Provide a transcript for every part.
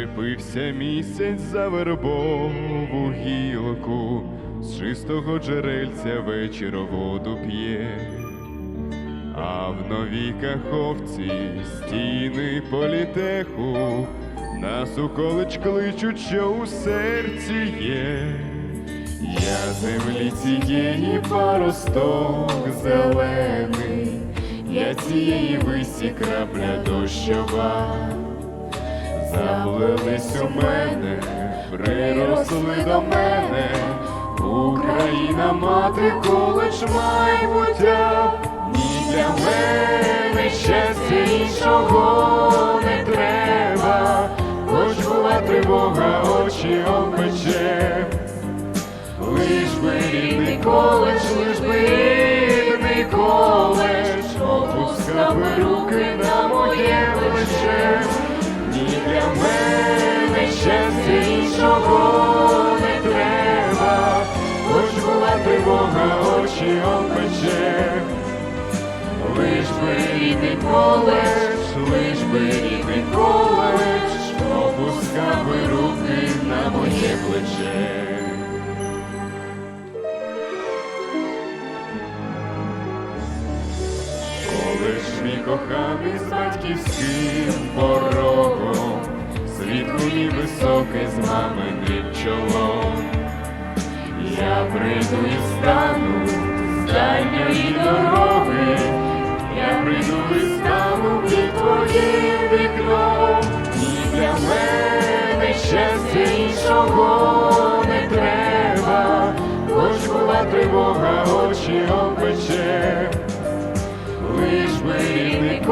Зачепився місяць за вербову гілку, з чистого джерельця вечір воду п'є, а в новій каховці стіни політеху, нас у коледж кличуть, що у серці є. Я землі цієї паросток зелений, я цієї висі крапля дощова. Заплелись у мене, приросли до мене, Україна мати, коледж майбуття, ні для мене щастя іншого не треба, хоч була тривога, очі опече, лиш би рідний коледж, би рідний коледж, лиш би рідний коледж, опускав би руки на моє плече. Колиш мій коханий з батьківським порогом, світло мій високе з маминим чолом. Я прийду і стану з дальньої дороги, я стану під твоїм для мене щастя іншого не треба, хоч була тривога, очі опече. Лиш би рідний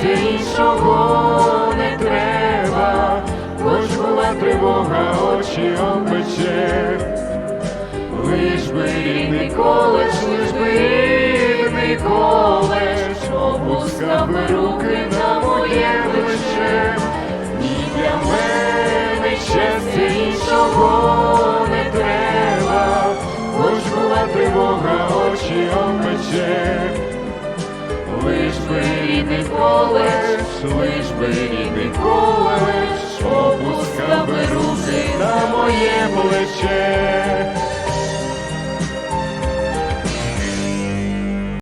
щастя іншого не треба, хоч була тривога, очі опече, лиш би рідний коледж, лиш би рідний коледж, опускав руки на моє плече.